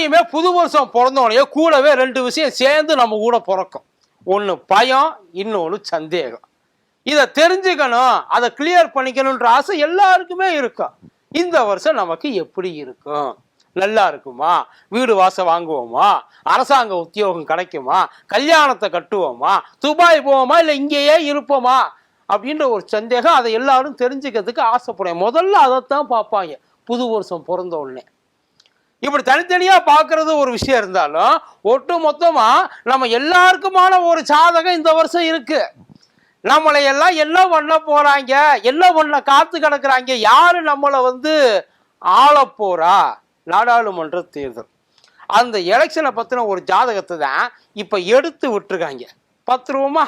எப்பயுமே புது வருஷம் பிறந்தோடனே கூடவே ரெண்டு விஷயம் சேர்ந்து நம்ம கூட பிறக்கும். ஒன்று பயம் இன்னொன்று சந்தேகம். இதை தெரிஞ்சுக்கணும் அதை கிளியர் பண்ணிக்கணுன்ற ஆசை எல்லாருக்குமே இருக்கும் இந்த வருஷம் நமக்கு எப்படி இருக்கும்? நல்லா இருக்குமா? வீடு வாசம் வாங்குவோமா? அரசாங்க உத்தியோகம் கிடைக்குமா? கல்யாணத்தை கட்டுவோமா? துபாய் போவோமா? இல்லை இங்கேயே இருப்போமா? அப்படின்ற ஒரு சந்தேகம் அதை எல்லாரும் தெரிஞ்சுக்கிறதுக்கு ஆசைப்படுவேன் முதல்ல அதைத்தான் பார்ப்பாங்க. புது வருஷம் பிறந்த உடனே. இப்படி தனித்தனியாக பார்க்கறது ஒரு விஷயம் இருந்தாலும் ஒட்டு மொத்தமாக நம்ம எல்லாருக்குமான ஒரு சாதகம் இந்த வருஷம் இருக்குது நம்மளை எல்லாம் என்ன பண்ண போகிறாங்க என்ன பண்ண காத்து கிடக்குறாங்க? யார் நம்மளை வந்து ஆள போகிறா நாடாளுமன்ற தேர்தல். அந்த எலெக்ஷனை பற்றின ஒரு ஜாதகத்தை தான் இப்போ எடுத்து விட்டுருக்காங்க. பத்துருவோமா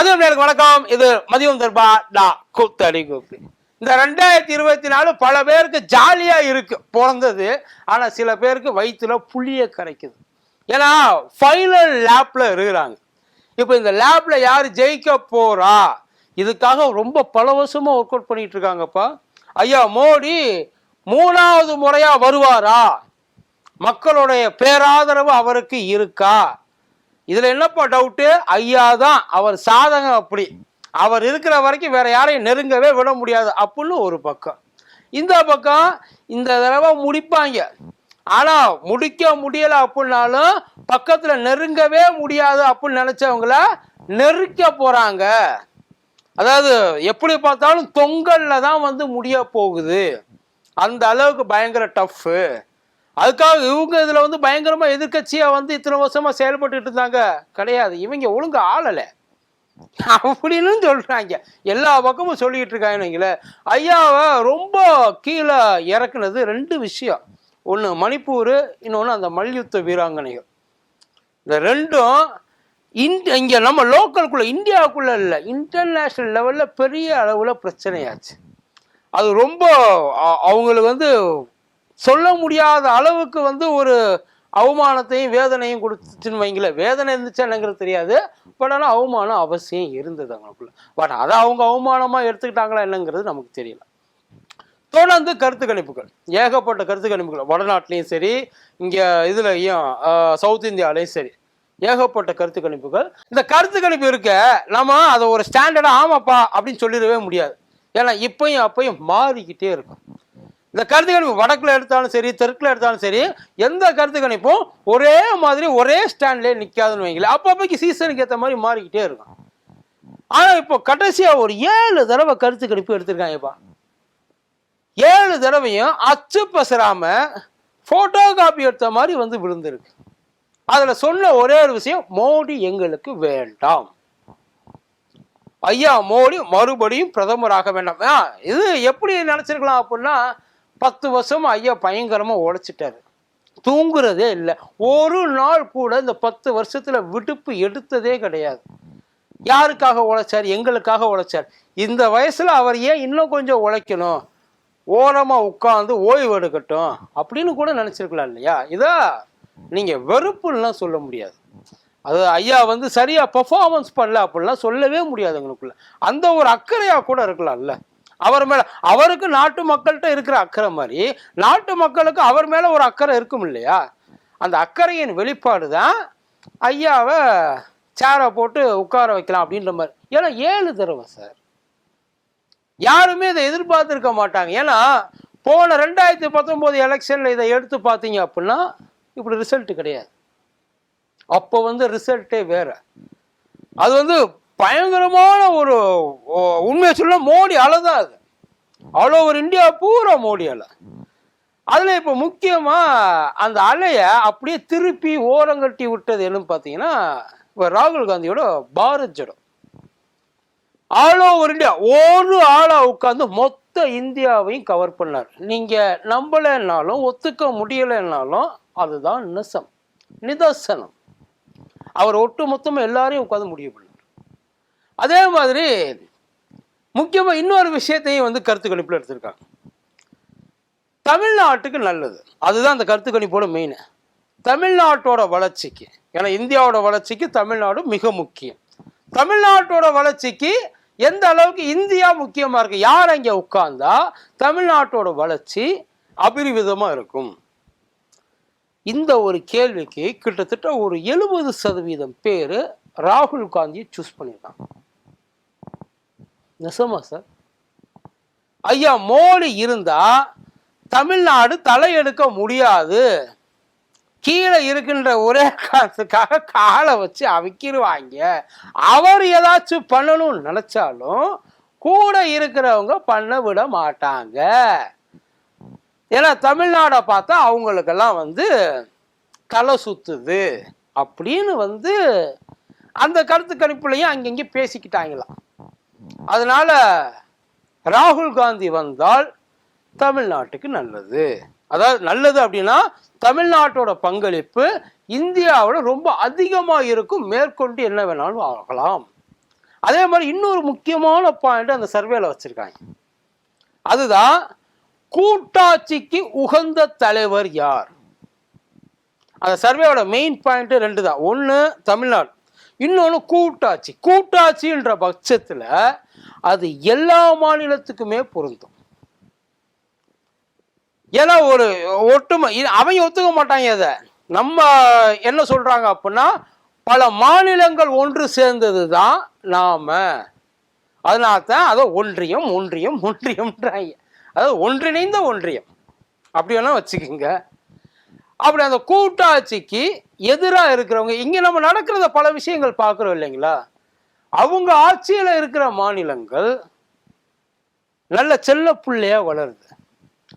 மதியம் நேருக்கு வணக்கம். இது மதியம் தர்பா டா கூத்தடி கூப்பி. இந்த ரெண்டாயிரத்தி இருபத்தி நாலு பல பேருக்கு ஜாலியாக இருக்கு பிறந்தது. ஆனால் சில பேருக்கு வயிற்றுல புளிய கரைக்குது. ஏன்னா ஃபைனல் லேப்பில் இருக்கிறாங்க. இப்போ இந்த லேப்பில் யார் ஜெயிக்க போகிறா இதுக்காக ரொம்ப பல வருஷமாக ஒர்க் அவுட் பண்ணிட்டு இருக்காங்கப்பா. ஐயா மோடி மூணாவது முறையாக வருவாரா? மக்களுடைய பேராதரவு அவருக்கு இருக்கா? இதுல என்னப்பா டவுட்டு ஐயா தான் அவர் சாதகம் அப்படி. அவர் இருக்கிற வரைக்கும் வேற யாரையும் நெருங்கவே விட முடியாது. அப்படின்னு ஒரு பக்கம். இந்த பக்கம் இந்த தடவை முடிப்பாங்க. ஆனா முடிக்க முடியல அப்படின்னாலும் பக்கத்துல நெருங்கவே முடியாது அப்படின்னு நினைச்சவங்கள நெருக்க போறாங்க. அதாவது எப்படி பார்த்தாலும் தொங்கல்ல தான் வந்து முடிய போகுது. அந்த அளவுக்கு பயங்கர டஃப்பு அதுக்காக இவங்க இதில் வந்து பயங்கரமாக எதிர்கட்சியாக வந்து இத்தனை வருஷமாக செயல்பட்டுட்டு இருந்தாங்க. கிடையாது. இவங்க ஒழுங்கு ஆளலை. அப்படின்னு சொல்றாங்க. எல்லா பக்கமும் சொல்லிட்டு இருக்காங்கன்னு ஐயாவை ரொம்ப கீழே இறக்குனது ரெண்டு விஷயம். ஒன்று மணிப்பூர் இன்னொன்று அந்த மல்யுத்த வீராங்கனைகள் இந்த ரெண்டும் இந்த இங்கே நம்ம லோக்கலுக்குள்ளே இந்தியாவுக்குள்ள இல்லை. இன்டர்நேஷ்னல் லெவலில் பெரிய அளவில் பிரச்சனையாச்சு. அது ரொம்ப அவங்களுக்கு வந்து சொல்ல முடியாத அளவுக்கு வந்து ஒரு அவமானத்தையும் வேதனையும் கொடுத்துச்சுன்னு வைங்களேன் வேதனை இருந்துச்சு என்னங்கிறது தெரியாது. பட் ஆனால் அவமானம் அவசியம் இருந்தது அவங்களுக்குள்ள. பட் அதை அவங்க அவமானமாக எடுத்துக்கிட்டாங்களா என்னங்கிறது நமக்கு தெரியல. தொடர்ந்து கருத்து கணிப்புகள். ஏகப்பட்ட கருத்து கணிப்புகள். வடநாட்டிலையும் சரி இங்கே இதுலையும் சவுத் இந்தியாலையும் சரி. ஏகப்பட்ட கருத்து கணிப்புகள். இந்த கருத்து கணிப்பு இருக்க நம்ம அதை ஒரு ஸ்டாண்டர்டாக ஆமாப்பா அப்படின்னு சொல்லிடவே முடியாது. ஏன்னா இப்பையும் அப்பயும் மாறிக்கிட்டே இருக்கும். இந்த கருத்து கணிப்பு வடக்கில் எடுத்தாலும் சரி தெற்கில் எடுத்தாலும் சரி எந்த கருத்து கணிப்பும் ஒரே மாதிரி ஒரே ஸ்டாண்ட்லேயே நிற்காதுன்னு வைங்களேன். அப்பப்போக்கு சீசனுக்கு ஏற்ற மாதிரி மாறிக்கிட்டே இருக்கும். ஆனால் இப்போ கடைசியாக ஒரு ஏழு தடவை கருத்து கணிப்பு எடுத்திருக்காங்கப்பா. ஏழு தடவையும் அச்சு பசராம ஃபோட்டோ காப்பி எடுத்த மாதிரி வந்து விழுந்திருக்கு. அதில் சொன்ன ஒரே ஒரு விஷயம் மோடி எங்களுக்கு வேண்டாம். ஐயா மோடி மறுபடியும் பிரதமராக வேண்டாம். ஆ, இது எப்படி நினச்சிருக்கலாம் அப்படின்னா பத்து வருஷம் ஐயா பயங்கரமாக உழைச்சிட்டாரு. தூங்குறதே இல்லை. ஒரு நாள் கூட இந்த பத்து வருஷத்தில் விடுப்பு எடுத்ததே கிடையாது. யாருக்காக உழைச்சார்? எங்களுக்காக உழைச்சார். இந்த வயசில் அவர் ஏன் இன்னும் கொஞ்சம் உழைக்கணும்? ஓரமாக உட்காந்து ஓய்வு எடுக்கட்டும் அப்படின்னு கூட நினச்சிருக்கலாம் இல்லையா? இதா நீங்கள் வெறுப்புலாம் சொல்ல முடியாது. அது ஐயா வந்து சரியாக பர்ஃபார்மன்ஸ் பண்ணல அப்படிலாம் சொல்லவே முடியாது எங்களுக்குள்ள. அந்த ஒரு அக்கறையாக கூட இருக்கலாம்ல. அவர் மேல அவருக்கு நாட்டு மக்கள்கிட்ட இருக்கிற அக்கறை மாதிரி நாட்டு மக்களுக்கு அவர் மேல ஒரு அக்கறை இருக்கும் இல்லையா? அந்த அக்கறையின் வெளிப்பாடு தான் ஐயாவை சேரை போட்டு உட்கார வைக்கலாம் அப்படின்ற மாதிரி. ஏன்னா ஏழு தடவை சார். யாருமே இதை எதிர்பார்த்துருக்க மாட்டாங்க. ஏன்னா போன ரெண்டாயிரத்தி பத்தொம்போது எலெக்ஷனில் இதை எடுத்து பார்த்தீங்க அப்படின்னா இப்படி ரிசல்ட்டு கிடையாது. அப்போ வந்து ரிசல்ட்டே வேற. அது வந்து பயங்கரமான ஒரு உண்மையை சொல்ல மோடி அலை தான் அது. ஆல் ஓவர் இந்தியா பூரா மோடி அலை அதில் இப்போ முக்கியமாக அந்த அலையை அப்படியே திருப்பி ஓரங்கட்டி விட்டது என்னன்னு பார்த்தீங்கன்னா இப்போ ராகுல் காந்தியோட Bharat Jodo all over India ஒரு ஆளாக உட்காந்து மொத்த இந்தியாவையும் கவர் பண்ணார். நீங்கள் நம்பலைன்னாலும் ஒத்துக்க முடியலைன்னாலும் அதுதான் நிசம் நிதர்சனம். அவர் ஒட்டு மொத்தமாக எல்லாரையும் உட்காந்து முடிவு பண்ணார். அதே மாதிரி முக்கியமாக இன்னொரு விஷயத்தையும் வந்து கருத்து கணிப்பில் எடுத்திருக்காங்க. தமிழ்நாட்டுக்கு நல்லது. அதுதான் அந்த கருத்து கணிப்போட மெயின் தமிழ்நாட்டோட வளர்ச்சிக்கு ஏன்னா இந்தியாவோட வளர்ச்சிக்கு தமிழ்நாடு மிக முக்கியம். தமிழ்நாட்டோட வளர்ச்சிக்கு எந்த அளவுக்கு இந்தியா முக்கியமாக இருக்கு யார் அங்கே உட்கார்ந்தா தமிழ்நாட்டோட வளர்ச்சி அபிரிவிதமாக இருக்கும். இந்த ஒரு கேள்விக்கு கிட்டத்தட்ட ஒரு எழுபது சதவீதம் பேர் ராகுல் காந்தியை சூஸ் பண்ணியிருக்காங்க. நெசமா சார். ஐயா மோடி இருந்தா தமிழ்நாடு தலையெடுக்க முடியாது. கீழே இருக்கின்ற ஒரே காரணத்துக்காக காலை வச்சு அவிக்கிடுவாங்க அவர் ஏதாச்சும் பண்ணணும்னு நினச்சாலும் கூட இருக்கிறவங்க பண்ண விட மாட்டாங்க. ஏன்னா தமிழ்நாடை பார்த்தா அவங்களுக்கெல்லாம் வந்து தலை சுத்துது அப்படின்னு வந்து அந்த கருத்து கணிப்புலையும் அங்கங்கே பேசிக்கிட்டாங்களாம். அதனால ராகுல் காந்தி வந்தால் தமிழ்நாட்டுக்கு நல்லது. அதாவது நல்லது அப்படின்னா தமிழ்நாட்டோட பங்களிப்பு இந்தியாவோட ரொம்ப அதிகமாக இருக்கும். மேற்கொண்டு என்ன வேணாலும் ஆகலாம். அதே மாதிரி இன்னொரு முக்கியமான பாயிண்ட் அந்த சர்வேல வச்சிருக்காங்க. அதுதான் கூட்டாட்சிக்கு உகந்த தலைவர் யார்? அந்த சர்வேயோட மெயின் பாயிண்ட் ரெண்டு தான் ஒன்று தமிழ்நாடு. இன்னொன்று கூட்டாட்சி. கூட்டாட்சின்ற பட்சத்தில் அது எல்லா மாநிலத்துக்குமே பொருந்தும். ஏன்னா ஒரு ஒட்டுமை அவங்க ஒத்துக்க மாட்டாங்க அதை நம்ம என்ன சொல்கிறாங்க அப்படின்னா பல மாநிலங்கள் ஒன்று சேர்ந்தது தான் நாம். அதனால தான் அதை ஒன்றியம் ஒன்றியம் ஒன்றியம்ன்றாங்க. அதாவது ஒன்றிணைந்த ஒன்றியம். அப்படி வேணா வச்சுக்கோங்க. அப்படி அந்த கூட்டாட்சிக்கு எதிராக இருக்கிறவங்க இங்கே நம்ம நடக்கிறத பல விஷயங்கள் பார்க்குறோம் இல்லைங்களா? அவங்க ஆட்சியில் இருக்கிற மாநிலங்கள் நல்ல செல்ல புள்ளையா வளருது.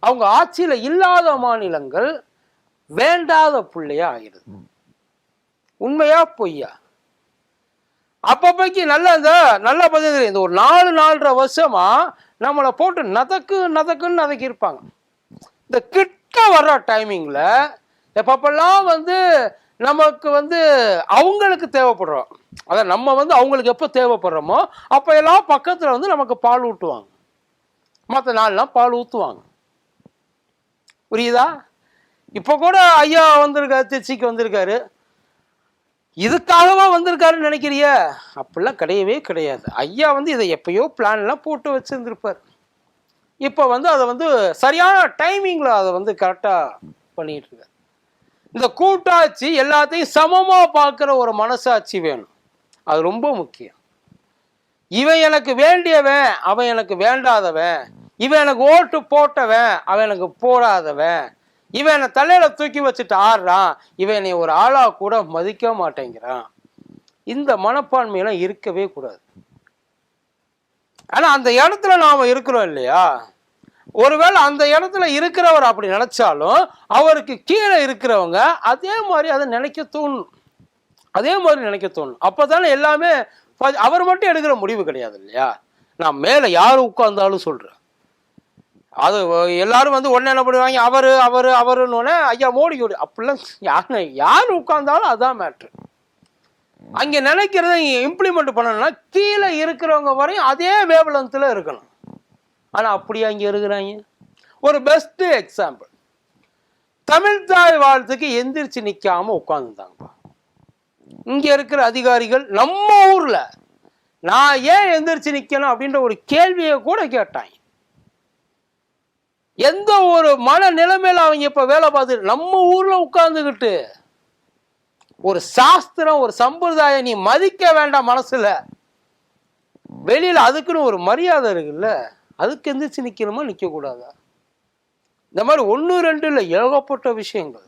அவங்க ஆட்சியில் இல்லாத மாநிலங்கள் வேண்டாத புள்ளையா ஆகிருது உண்மையா பொய்யா? அப்பப்பைக்கு நல்ல இந்த நல்ல பதில் இந்த ஒரு நாலு நாலரை வருஷமா நம்மளை போட்டு நதக்கு நதக்குன்னு நதக்கி இருப்பாங்க இந்த கிட்ட வர்ற டைமிங்ல எப்பப்பெல்லாம் வந்து நமக்கு வந்து அவங்களுக்கு தேவைப்படுறோம். அதான் நம்ம வந்து அவங்களுக்கு எப்போ தேவைப்படுறோமோ அப்போ எல்லாம் பக்கத்தில் வந்து நமக்கு பால் ஊட்டுவாங்க. மற்ற நாள்லாம் பால் ஊற்றுவாங்க புரியுதா? இப்போ கூட ஐயா வந்திருக்காரு திருச்சிக்கு வந்திருக்காரு. இதுக்காகவா வந்திருக்காருன்னு நினைக்கிறிய? அப்படிலாம் கிடையவே கிடையாது. ஐயா வந்து இதை எப்பயோ பிளான்லாம் போட்டு வச்சுருந்துருப்பார். இப்போ வந்து அதை வந்து சரியான டைமிங்கில் அதை வந்து கரெக்டாக பண்ணிகிட்டு இருக்காரு. இந்த கூட்டாட்சி எல்லாத்தையும் சமமாக பார்க்குற ஒரு மனசாட்சி வேணும். அது ரொம்ப முக்கியம். இவன் எனக்கு வேண்டியவன் அவன் எனக்கு வேண்டாதவன் இவன் எனக்கு ஓட்டு போட்டவன் அவன் எனக்கு போடாதவன் இவன் என்னை தலையில தூக்கி வச்சுட்டு ஆடுறான் இவன் என்னை ஒரு ஆளா கூட மதிக்க மாட்டேங்கிறான். இந்த மனப்பான்மையெல்லாம் இருக்கவே கூடாது. ஆனா அந்த இடத்துல நாம இருக்கிறோம் இல்லையா? ஒருவேளை அந்த இடத்துல இருக்கிறவர் அப்படி நினைச்சாலும் அவருக்கு கீழே இருக்கிறவங்க அதே மாதிரி அதை நினைக்க தோணும். அதே மாதிரி நினைக்க தோணும். அப்போதானே எல்லாமே அவர் மட்டும் எடுக்கிற முடிவு கிடையாது இல்லையா? நான் மேலே யார் உட்கார்ந்தாலும் சொல்றேன். அது எல்லாரும் வந்து ஒன்னு என்ன பண்ணுவாங்க? அவரு அவரு அவருன்னு ஐயா மோடி மோடி அப்படிலாம் யார் யார் உட்கார்ந்தாலும் அதான் மேட்ரு அங்க நினைக்கிறத இம்ப்ளிமெண்ட் பண்ணணும்னா கீழே இருக்கிறவங்க வரையும் அதே வேவலத்தில் இருக்கணும். ஆனால் அப்படியா இங்கே இருக்கிறாங்க? ஒரு பெஸ்ட்டு எக்ஸாம்பிள் தமிழ் தாய் வாழ்த்துக்கு எந்திரிச்சு நிக்காம உட்காந்துருந்தாங்கப்பா இங்கே இருக்கிற அதிகாரிகள் நம்ம ஊரில் நான் ஏன் எந்திரிச்சு நிற்கணும் அப்படின்ற ஒரு கேள்வியை கூட கேட்டாங்க. எந்த ஒரு மன நிலைமையில் அவங்க இப்போ வேலை பார்த்துட்டு நம்ம ஊரில் உட்காந்துக்கிட்டு ஒரு சாஸ்திரம் ஒரு சம்பிரதாயம் நீ மதிக்க வேண்டாம் மனசில் வெளியில் அதுக்குன்னு ஒரு மரியாதை இருக்குல்ல? அதுக்கு எந்திரிச்சு நிற்கணுமா நிற்கக்கூடாதா இந்த மாதிரி ஒன்று ரெண்டு இல்லை ஏகப்பட்ட விஷயங்கள்.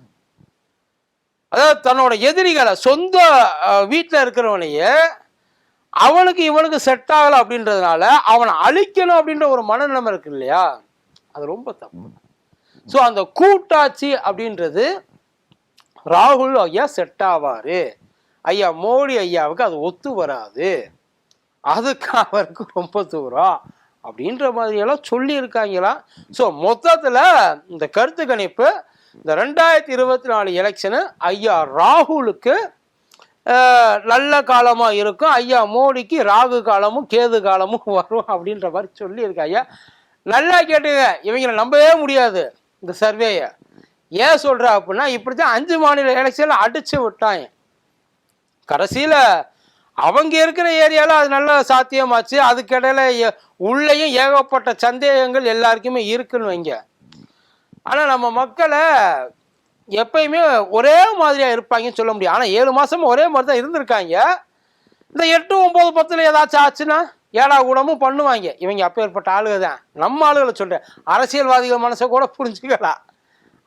அதாவது தன்னோட எதிரிகளை சொந்த வீட்டில் இருக்கிறவனையே அவனுக்கு இவனுக்கு செட் ஆகலை அப்படின்றதுனால அவனை அழிக்கணும் அப்படின்ற ஒரு மனநிலைமை இருக்கு இல்லையா? அது ரொம்ப தப்பு. ஸோ அந்த கூட்டாட்சி அப்படின்றது ராகுல் ஐயா செட் ஆவாரு. ஐயா மோடி ஐயாவுக்கு அது ஒத்து வராது. அதுக்கு அவருக்கு ரொம்ப தூரம். அப்படின்ற மாதிரியெல்லாம் சொல்லியிருக்காங்களா? ஸோ மொத்தத்தில் இந்த கருத்து கணிப்பு இந்த ரெண்டாயிரத்தி இருபத்தி நாலு எலெக்ஷனு ஐயா ராகுலுக்கு நல்ல காலமாக இருக்கும். ஐயா மோடிக்கு ராகு காலமும் கேது காலமும் வரும் அப்படின்ற மாதிரி சொல்லியிருக்காங்க ஐயா. நல்லா கேட்டுங்க. இவங்களை நம்பவே முடியாது இந்த சர்வேயை. ஏன் சொல்கிறா அப்படின்னா இப்படி தான் அஞ்சு மாநில எலெக்ஷனில் அடித்து விட்டாங்க. கடைசியில் அவங்க இருக்கிற ஏரியாவில் அது நல்ல சாத்தியமாச்சு. அதுக்கிடையில் உள்ளேயும் ஏகப்பட்ட சந்தேகங்கள் எல்லாருக்குமே இருக்குன்னு வைங்க. ஆனால் நம்ம மக்களை எப்பயுமே ஒரே மாதிரியாக இருப்பாங்கன்னு சொல்ல முடியும். ஆனால் ஏழு மாதமும் ஒரே மாதிரி தான் இருந்திருக்காங்க. இந்த எட்டு ஒம்பது பத்தில் ஏதாச்சும் ஆச்சுன்னா ஏடா கூடமும் பண்ணுவாங்க. இவங்க அப்பேற்பட்ட ஆளுக தான். நம்ம ஆளுகளை சொல்கிறேன் அரசியல்வாதிகள் மனசை கூட புரிஞ்சுக்கலாம்.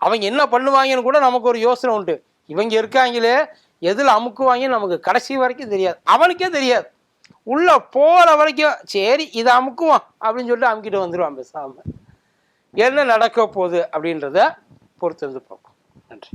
அவங்க என்ன பண்ணுவாங்கன்னு கூட நமக்கு ஒரு யோசனை உண்டு. இவங்க இருக்காங்களே எதில் அமுக்குவாங்கன்னு நமக்கு கடைசி வரைக்கும் தெரியாது. அவனுக்கே தெரியாது. உள்ள போகிற வரைக்கும் சரி இதை அமுக்குவான் அப்படின்னு சொல்லிட்டு அமுக்கிட்டு வந்துடுவான் பேசாமல் என்ன நடக்க போகுது அப்படின்றத பொறுத்து வந்து பார்ப்போம். நன்றி.